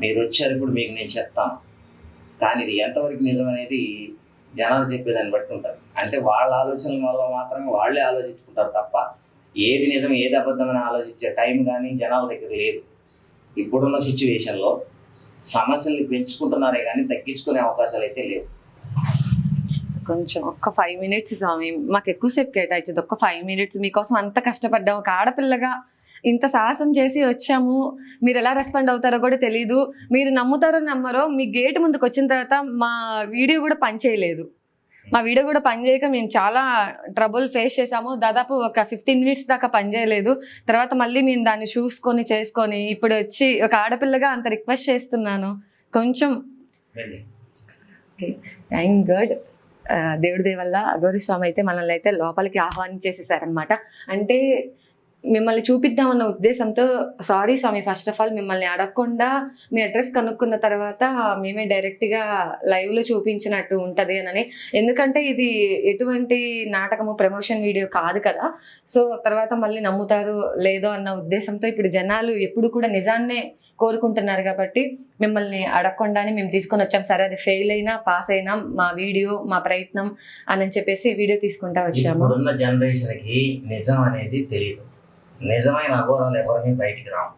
మీరు వచ్చారు ఇప్పుడు మీకు నేను చెప్తాను. కానీ ఇది ఎంతవరకు నిజం అనేది జనాలు చెప్పేదాన్ని బట్టి ఉంటారు అంటే వాళ్ళ ఆలోచనల వల్ల మాత్రమే వాళ్ళే ఆలోచించుకుంటారు తప్ప ఏది నిజం ఏది అబద్ధమని ఆలోచించే టైం కానీ జనాల దగ్గర లేదు. ఇప్పుడున్న సిచ్యువేషన్లో సమస్యల్ని పెంచుకుంటున్నారే కానీ తగ్గించుకునే అవకాశాలు అయితే లేవు. కొంచెం ఒక్క ఫైవ్ మినిట్స్ స్వామి. మాకు ఎక్కువసేపు కేటాయించదు. ఒక్క ఫైవ్ మినిట్స్ మీకోసం అంత కష్టపడ్డాం. ఒక ఆడపిల్లగా ఇంత సాహసం చేసి వచ్చాము మీరు ఎలా రెస్పాండ్ అవుతారో కూడా తెలియదు మీరు నమ్ముతారో నమ్మరో మీ గేట్ ముందుకు వచ్చిన తర్వాత మా వీడియో కూడా పనిచేయలేదు మా వీడియో కూడా పనిచేయక మేము చాలా ట్రబుల్ ఫేస్ చేసాము దాదాపు ఒక ఫిఫ్టీన్ మినిట్స్ దాకా పనిచేయలేదు తర్వాత మళ్ళీ మేము దాన్ని చూసుకొని చేసుకొని ఇప్పుడు వచ్చి ఒక ఆడపిల్లగా అంత రిక్వెస్ట్ చేస్తున్నాను. కొంచెం థ్యాంక్ గుడ్ దేవుడి దయ వల్ల అఘోరి స్వామి అయితే మనల్ని అయితే లోపలికి ఆహ్వానించేసేసారనమాట అంటే మిమ్మల్ని చూపిద్దామన్న ఉద్దేశంతో సారీ స్వామి ఫస్ట్ ఆఫ్ ఆల్ మిమ్మల్ని అడగకుండా మీ అడ్రస్ కనుక్కున్న తర్వాత మేమే డైరెక్ట్గా లైవ్లో చూపించినట్టు ఉంటుంది అని ఎందుకంటే ఇది ఎటువంటి నాటకము ప్రమోషన్ వీడియో కాదు కదా. సో తర్వాత మళ్ళీ నమ్ముతారు లేదో అన్న ఉద్దేశంతో ఇప్పుడు జనాలు ఎప్పుడు కూడా నిజాన్నే కోరుకుంటున్నారు కాబట్టి మిమ్మల్ని అడగకుండానే మేము తీసుకొని వచ్చాం. సరే అది ఫెయిల్ అయినా పాస్ అయినా మా వీడియో మా ప్రయత్నం అని చెప్పేసి వీడియో తీసుకుంటా వచ్చాము. జనరేషన్కి నిజం అనేది తెలియదు నిజమైన అఘోరాలు ఎవరిని బయటికి రావు.